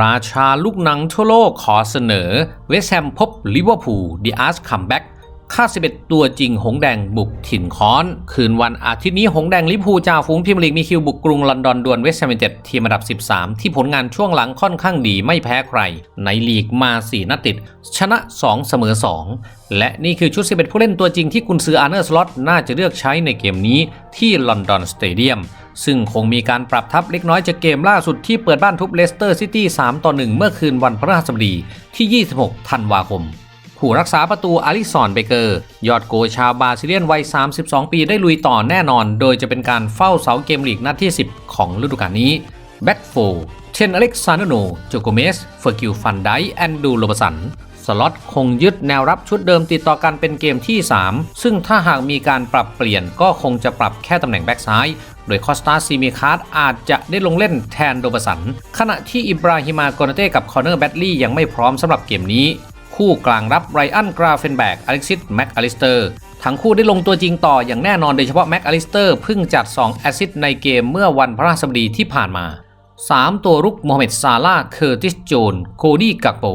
ราชาลูกหนังทั่วโลกขอเสนอ เวสแฮมพบลิเวอร์พูลดีอาร์สคัมแบ็กค่า 11 ตัวจริง หงแดงบุกถิ่นค้อน คืนวันอาทิตย์นี้ หงแดงลิพูจ่าฝูงพรีเมียร์ลีกมีคิวบุกกรุงลอนดอนดวลเวสต์แฮมเต็ดทีมอันดับ 13 ที่ผลงานช่วงหลังค่อนข้างดีไม่แพ้ใคร ในลีกมา 4นัดติด ชนะ 2 เสมอ 2 และนี่คือชุด 11 ผู้เล่นตัวจริงที่กุนซืออาร์เนอร์สล็อตน่าจะเลือกใช้ในเกมนี้ที่ลอนดอนสเตเดียม ซึ่งคงมีการปรับทับเล็กน้อยจากเกมล่าสุดที่เปิดบ้านทุบเลสเตอร์ซิตี้3ต่อ1เมื่อคืนวันพฤหัสบดีที่ 26 ธันวาคม ผู้รักษาประตูอาริซอนเบเกอร์ ยอดโกชาวบราซิเลียนวัย 32 ปีได้ลุยต่อแน่นอน โดยจะเป็นการเฝ้าเสาเกมลีกนัดที่ 10 ของฤดูกาลนี้แบ็กโฟเชนอเล็กซานโนโจโกเมสเฟอร์กิวฟันไดแอนดูโรบสันสล็อตคงยึดแนวรับชุดเดิมติดต่อกันเป็นเกมที่ 3 ซึ่งถ้าหากมีการปรับเปลี่ยนก็คงจะปรับแค่ตำแหน่งแบ็กซ้าย โดยคอสตาซีมีคาร์ดอาจจะได้ลงเล่นแทนโดบสัน ขณะที่อิบราฮิมาโกนาเต้กับคอนเนอร์แบดลี่ยังไม่พร้อมสำหรับเกมนี้ คู่กลางรับไรอันกราเฟนแบกอเล็กซิสแม็กอลิสเตอร์ทั้งคู่ได้ลงตัวจริงต่ออย่างแน่นอนโดยเฉพาะแม็กอลิสเตอร์เพิ่งจัด 2 แอซิสต์ในเกมเมื่อวันพระราชบดีที่ผ่านมา 3 ตัวรุกโมฮัมเหม็ดซาลาห์เคอร์ติสโจนโคดี้กักโป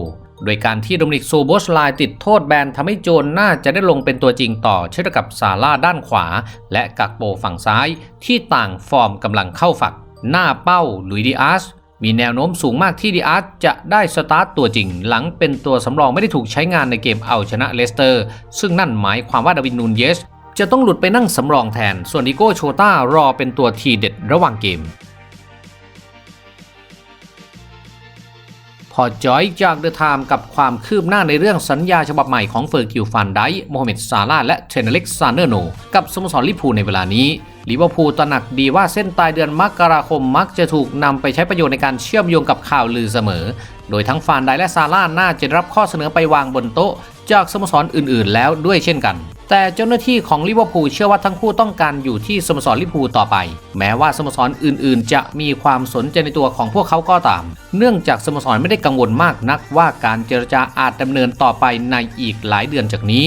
โดยการที่โดมินิกโซโบสไลติดโทษแบนทำให้โจนน่าจะได้ลงเป็นตัวจริงต่อเช่นกับซาร่าด้านขวา และกักโปฝั่งซ้าย ที่ต่างฟอร์มกำลังเข้าฝัก หน้าเป้าลุยดิอาสมีแนวโน้มสูงมากที่ดิอาสจะได้สตาร์ตตัวจริง หลังเป็นตัวสำรองไม่ได้ถูกใช้งานในเกมเอาชนะเลสเตอร์ ซึ่งนั่นหมายความว่าดาวินนูนเยส จะต้องหลุดไปนั่งสำรองแทน ส่วนดิโก้โชต้ารอเป็นตัวทีเด็ดระหว่างเกม อจอยจากเดอะไทม์กับความคืบหน้าในเรื่องสัญญาฉบับใหม่ของเฟอร์กิวฟันไดโมฮัมเหม็ดซาลาห์และเทรนเล็กซานเนอร์โน กับสโมสรลิพูในเวลานี้ลิเวอร์พูลตระหนักดีว่าเส้นตายเดือนมกราคมมักจะถูกนำไปใช้ประโยชน์ในการเชื่อมโยงกับข่าวลือเสมอ โดยทั้งฟานไดและซาร่าน่าจะรับข้อเสนอไปวางบนโต๊ะ จากสโมสรอื่น ๆ แล้วด้วยเช่นกัน แต่เจ้าหน้าที่ของลิเวอร์พูลเชื่อว่าทั้งคู่ต้องการอยู่ที่สโมสรลิเวอร์พูลต่อไป แม้ว่าสโมสรอื่นๆ จะมีความสนใจในตัวของพวกเขาก็ตาม เนื่องจากสโมสรไม่ได้กังวลมากนักว่าการเจรจาอาจดำเนินต่อไปในอีกหลายเดือนจากนี้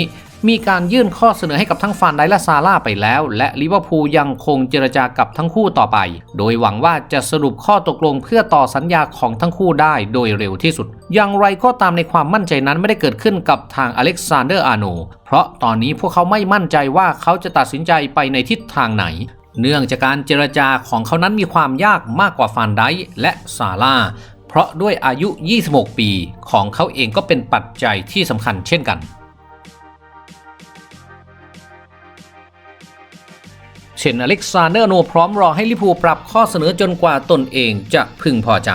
มีการยื่นข้อเสนอให้กับทั้งฟานไดและซาร่าไปแล้ว และลิเวอร์พูลยังคงเจรจากับทั้งคู่ต่อไป โดยหวังว่าจะสรุปข้อตกลงเพื่อต่อสัญญาของทั้งคู่ได้โดยเร็วที่สุด อย่างไรก็ตามในความมั่นใจนั้นไม่ได้เกิดขึ้นกับทางอเล็กซานเดอร์อาโนเพราะตอนนี้พวกเขาไม่มั่นใจว่าเขาจะตัดสินใจไปในทิศทางไหนเนื่องจากการเจรจาของเขานั้นมีความยากมากกว่าฟานไดและซาร่า เพราะด้วยอายุ 26 ปีของเขาเองก็เป็นปัจจัยที่สำคัญเช่นกัน เช่นอเล็กซานเดอร์โนพร้อมรอให้ลิพูปรับข้อเสนอจนกว่าตนเองจะพึงพอใจ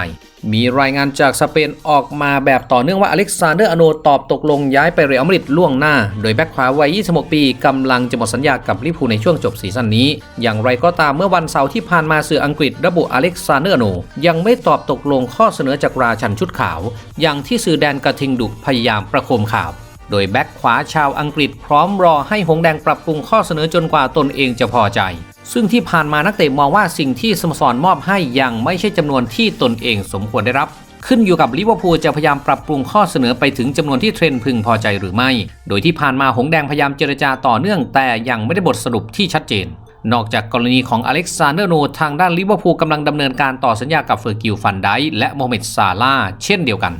มีรายงานจากสเปนออกมาแบบต่อเนื่องว่าอเล็กซานเดอร์อโนตอบตกลงย้ายไปเรอัลมาดริดล่วงหน้า โดยแบ็คขวาวัย 26 ปีกำลังจะหมดสัญญากับลิพูในช่วงจบซีซั่นนี้ อย่างไรก็ตามเมื่อวันเสาร์ที่ผ่านมาสื่ออังกฤษระบุอเล็กซานเดอร์อโนยังไม่ตอบตกลงข้อเสนอจากราชันชุดขาว อย่างที่สื่อแดนกระทิงดุพยายามประโคมข่าว โดยแบ็คขวาชาวอังกฤษพร้อมรอให้หงแดงปรับปรุงข้อเสนอจนกว่าตนเองจะพอใจ ซึ่งที่ผ่านมานักเตะมองว่าสิ่งที่สโมสรมอบให้ยังไม่ใช่จำนวนที่ตนเองสมควรได้รับ ขึ้นอยู่กับลิเวอร์พูลจะพยายามปรับปรุงข้อเสนอไปถึงจำนวนที่เทรนพึงพอใจหรือไม่ โดยที่ผ่านมาหงแดงพยายามเจรจาต่อเนื่อง แต่ยังไม่ได้บทสรุปที่ชัดเจนนอกจากกรณีของอเล็กซานเดอร์โนทางด้านลิเวอร์พูลกำลังดำเนินการต่อสัญญากับเฟอร์กิลฟันไดและโมเม็ดซาลาเช่นเดียวกัน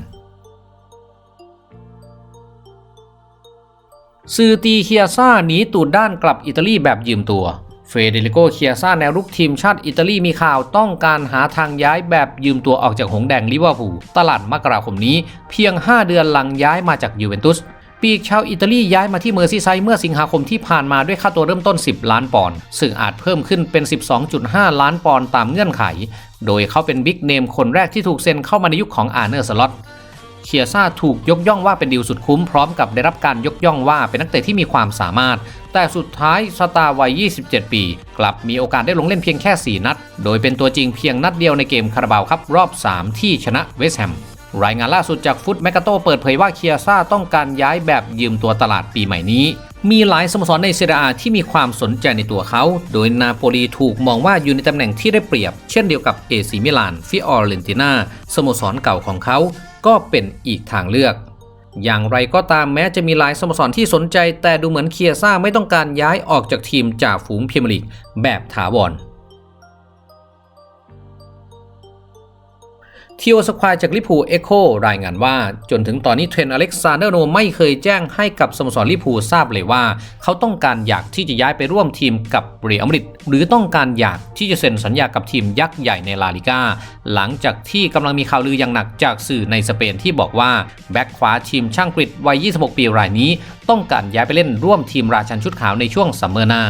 ซือตีเคียซ่าหนีตูดด้านกลับอิตาลีแบบยืมตัว เฟเดริโกเคียซ่าแนวรุกทีมชาติอิตาลีมีข่าวต้องการหาทางย้ายแบบยืมตัวออกจากหงแดงลิเวอร์พูลตลาดมกราคมนี้เพียง 5 เดือนหลังย้ายมาจากยูเวนตุสปีกชาวอิตาลีย้ายมาที่เมอร์ซีไซด์เมื่อสิงหาคมที่ผ่านมาด้วยค่าตัวเริ่มต้น 10 ล้านปอนด์ซึ่งอาจเพิ่มขึ้นเป็น 12.5 ล้านปอนด์ตามเงื่อนไข โดยเขาเป็นบิ๊กเนมคนแรกที่ถูกเซ็นเข้ามาในยุคของอาร์เนอร์สล็อต เคียซ่าถูกยกย่องว่าเป็นดีลสุดคุ้มพร้อมกับได้รับการยกย่องว่าเป็นนักเตะที่มีความสามารถ แต่สุดท้ายสตาร์วัย 27 ปี กลับมีโอกาสได้ลงเล่นเพียงแค่ 4 นัด โดยเป็นตัวจริงเพียงนัดเดียวในเกมคาราบาวครับรอบ 3 ที่ชนะเวสต์แฮมรายงานล่าสุดจากฟุตแมกกาโตเปิดเผยว่าเคียซ่าต้องการย้ายแบบยืมตัวตลาดปีใหม่นี้ มีหลายสโมสรในเซเรียที่มีความสนใจในตัวเขา โดยนาโปลีถูกมองว่าอยู่ในตำแหน่งที่ได้เปรียบ เช่นเดียวกับเอซีมิลาน ฟิออร์เรนติน่าสโมสรเก่าของเขา ก็เป็นอีกทางเลือก อย่างไรก็ตามแม้จะมีหลายสโมสรที่สนใจ แต่ดูเหมือนเคียซ่าไม่ต้องการย้ายออกจากทีมจากฝูงพรีเมียร์ลีกแบบถาวร ทีโอสควายจากลิพูเอ็โครายงานว่า จนถึงตอนนี้เทรนอเล็กซานเดอร์โนไม่เคยแจ้งให้กับสโมสรลิพูทราบเลยว่า เขาต้องการอยากที่จะย้ายไปร่วมทีมกับเรอัลมาดริดหรือต้องการอยากที่จะเซ็นสัญญากับทีมยักษ์ใหญ่ในลาลิกาหลังจากที่กำลังมีข่าวลืออย่างหนักจากสื่อในสเปนที่บอกว่าแบ็กขวาทีมช่างกรีดวัย 26 ปีรายนี้ ต้องการย้ายไปเล่นร่วมทีมราชันชุดขาวในช่วงซัมเมอร์หน้า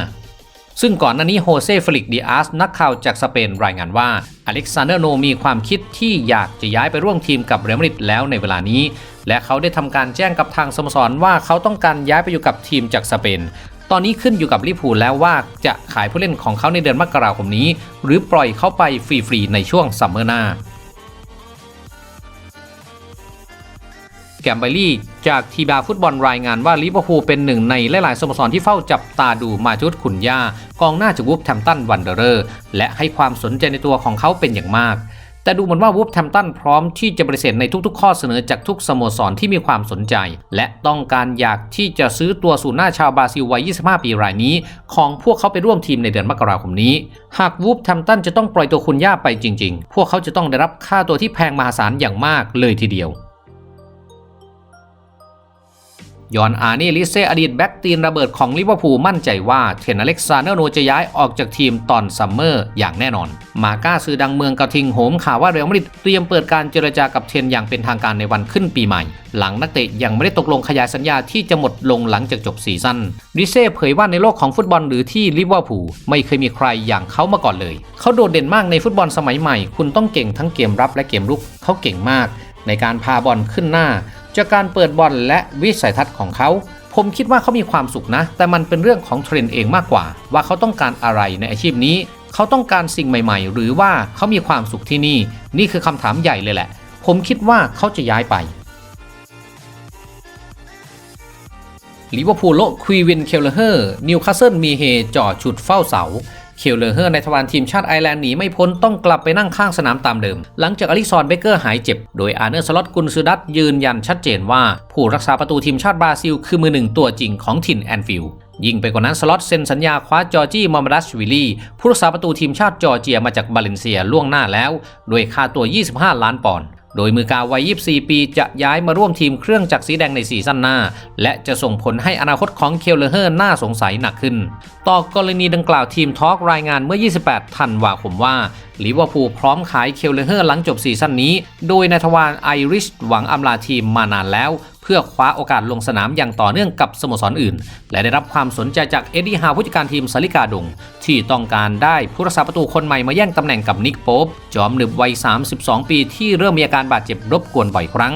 ซึ่งก่อนหน้านี้โฮเซ่ฟลิกดิอาสนักข่าวจากสเปนรายงานว่าอเล็กซานเดอร์โนมีความคิดที่อยากจะย้ายไปร่วมทีมกับเรอัลมาดริดแล้วในเวลานี้ และเขาได้ทำการแจ้งกับทางสโมสรว่าเขาต้องการย้ายไปอยู่กับทีมจากสเปนตอนนี้ขึ้นอยู่กับลิพูแล้วว่าจะขายผู้เล่นของเขาในเดือนมกราคมนี้ หรือปล่อยเขาไปฟรีๆในช่วงซัมเมอร์หน้า แกมเบรี่จากทีบาฟุตบอลรายงานว่าลิเวอร์พูลเป็นหนึ่งในหลาย ๆ สโมสรที่เฝ้าจับตาดูมาจุดขุนย่ากองหน้าจากวูฟแทมตันวันเดอร์ และให้ความสนใจในตัวของเขาเป็นอย่างมาก แต่ดูเหมือนว่าวูฟแทมตันพร้อมที่จะปฏิเสธในทุก ๆ ข้อเสนอจากทุกสโมสรที่มีความสนใจ และต้องการอยากที่จะซื้อตัวสูนหน้าชาวบราซิลวัย 25 ปีรายนี้ ของพวกเขาไปร่วมทีมในเดือนมกราคมนี้ หากวูฟแทมตันจะต้องปล่อยตัวคุณย่าไปจริง ๆ พวกเขาจะต้องได้รับค่าตัวที่แพงมหาศาลอย่างมากเลยทีเดียว ยอนอานี่ลิเซอดีตแบ็กตีนระเบิดของลิเวอร์พูลมั่นใจว่าเทนอเล็กซานเดอร์โนจะย้ายออกจากทีมตอนซัมเมอร์อย่างแน่นอน มาก้าสื่อดังเมืองกระทิงโหมข่าวว่าเรอัลมาดริดเตรียมเปิดการเจรจากับเทนอย่างเป็นทางการในวันขึ้นปีใหม่ หลังนักเตะยังไม่ได้ตกลงขยายสัญญาที่จะหมดลงหลังจากจบซีซั่นลิเซ่เผยว่าในโลกของฟุตบอลหรือที่ลิเวอร์พูลไม่เคยมีใครอย่างเขามาก่อนเลย เขาโดดเด่นมากในฟุตบอลสมัยใหม่ คุณต้องเก่งทั้งเกมรับและเกมลุกเขาเก่งมากในการพาบอลขึ้นหน้า จากการเปิดบอลและวิสัยทัศน์ของเขา ผมคิดว่าเขามีความสุขนะ แต่มันเป็นเรื่องของเทรนด์เองมากกว่า ว่าเขาต้องการอะไรในอาชีพนี้ เขาต้องการสิ่งใหม่ ๆ หรือว่าเขามีความสุขที่นี่ นี่คือคำถามใหญ่เลยแหละ ผมคิดว่าเขาจะย้ายไปลิเวอร์พูลโลควีวินเคลเลอร์นิวคาสเซิลมีเฮจ่อฉุดเฝ้าเสา เคลเลอร์เฮอร์ในทวารทีมชาติไอร์แลนด์หนีไม่พ้นต้องกลับไปนั่งข้างสนามตามเดิม หลังจากอลิซอนเบเกอร์หายเจ็บ โดยอาร์เนอร์สล็อตกุนซือดัตยืนยันชัดเจนว่า ผู้รักษาประตูทีมชาติบราซิล คือมือหนึ่งตัวจริงของถิ่นแอนฟิลด์ยิ่งไปกว่านั้นสล็อตเซ็นสัญญาคว้าจอร์จี้มอมดัสวิลลี่ผู้รักษาประตูทีมชาติจอร์เจียมาจากบาเลนเซียล่วงหน้าแล้ว โดยค่าตัว 25 ล้านปอนด์ โดยมือกาวัย 24 ปีจะย้ายมาร่วมทีมเครื่องจักรสีแดงในซีซั่นหน้า และจะส่งผลให้อนาคตของเคลเลอร์เฮอร์น่าสงสัยหนักขึ้น ต่อกรณีดังกล่าวทีมทอล์กรายงานเมื่อ 28 ธันวาคมว่าลิเวอร์พูลพร้อมขายเคลเลอร์เฮอร์หลังจบซีซั่นนี้ โดยนายทวารไอริชหวังอำลาทีมมานานแล้ว พื่อคว้าโอกาสลงสนามอย่างต่อเนื่องกับสโมสรอื่น และได้รับความสนใจจากเอ็ดดี้ฮาวผู้จัดการทีมสาลิกาดง ที่ต้องการได้ผู้รักษาประตูคนใหม่มาแย่งตำแหน่งกับนิกโป๊บจอมหนึบวัย 32 ปีที่เริ่มมีอาการบาดเจ็บรบกวนบ่อยครั้ง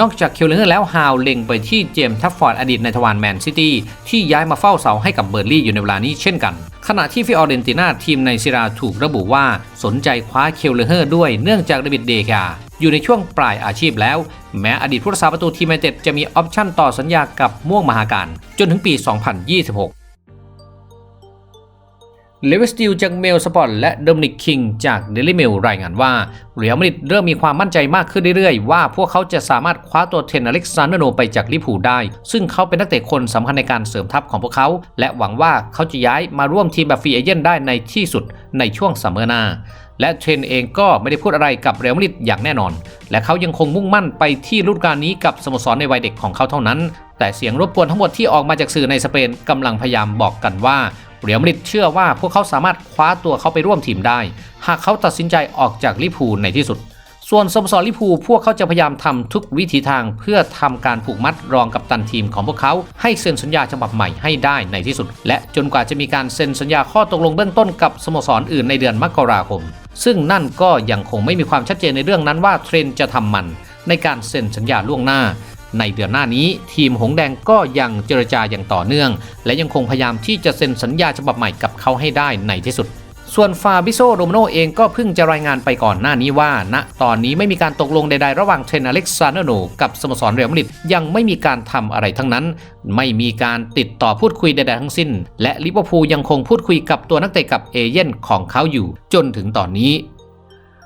นอกจากเคลเลอร์แล้วฮาวเล็งไปที่เจมส์ทัฟฟอร์ดอดีตในทวารแมนซิตี้ที่ย้ายมาเฝ้าเสาให้กับเบอร์ลี่อยู่ในเวลานี้เช่นกัน ขณะที่ฟิออเรนตินาทีมในซิราถูกระบุว่าสนใจคว้าเคลเลอร์ด้วยเนื่องจากเดวิดเดคาอยู่ในช่วงปลายอาชีพแล้ว แม้อดีตผู้รักษาประตูทีมยูไนเต็ดจะมีออปชั่นต่อสัญญากับม่วงมหาการจนถึงปี 2026 เลเวสติลจากเมลสปอร์ตและโดมินิกคิงจากเดลิเมลรายงานว่าเรียลมาดริดเริ่มมีความมั่นใจมากขึ้นเรื่อยๆ ว่าพวกเขาจะสามารถคว้าตัวเทนอเล็กซานโนไปจากลิเวอร์พูได้ ซึ่งเขาเป็นนักเตะคนสำคัญในการเสริมทัพของพวกเขา และหวังว่าเขาจะย้ายมาร่วมทีมแบบฟรีเอเจนต์ได้ในที่สุดในช่วงซัมเมอร์หน้าและเทรนเองก็ไม่ได้พูดอะไรกับเรอัลมาดริดอย่างแน่นอน และเขายังคงมุ่งมั่นไปที่ฤดูกาลนี้กับสโมสรในวัยเด็กของเขาเท่านั้น แต่เสียงรบกวนทั้งหมดที่ออกมาจากสื่อในสเปนกำลังพยายามบอกกันว่า เรียลมาดริดเชื่อว่าพวกเขาสามารถคว้าตัวเขาไปร่วมทีมได้ หากเขาตัดสินใจออกจากลิพูในที่สุด ส่วนสโมสรลิพูพวกเขาจะพยายามทำทุกวิธีทางเพื่อทำการผูกมัดรองกับตันทีมของพวกเขา ให้เซ็นสัญญาฉบับใหม่ให้ได้ในที่สุด และจนกว่าจะมีการเซ็นสัญญาข้อตกลงเบื้องต้นกับสโมสรอื่นในเดือนมกราคม ซึ่งนั่นก็ยังคงไม่มีความชัดเจนในเรื่องนั้นว่าเทรนจะทำมันในการเซ็นสัญญาล่วงหน้า ในเดือนหน้านี้ทีมหงแดงก็ยังเจรจาอย่างต่อเนื่อง และยังคงพยายามที่จะเซ็นสัญญาฉบับใหม่กับเขาให้ได้ในที่สุด ส่วนฟาบิโซโรมโนเองก็เพิ่งจะรายงานไปก่อนหน้านี้ว่าณตอนนี้ไม่มีการตกลงใดๆ ระหว่างเทรนอเล็กซานโนกับสโมสรเรอัลมาดริดยังไม่มีการทำอะไรทั้งนั้น ไม่มีการติดต่อพูดคุยใดๆทั้งสิ้น และลิเวอร์พูลยังคงพูดคุยกับตัวนักเตะกับเอเย่นของเขาอยู่ จนถึงตอนนี้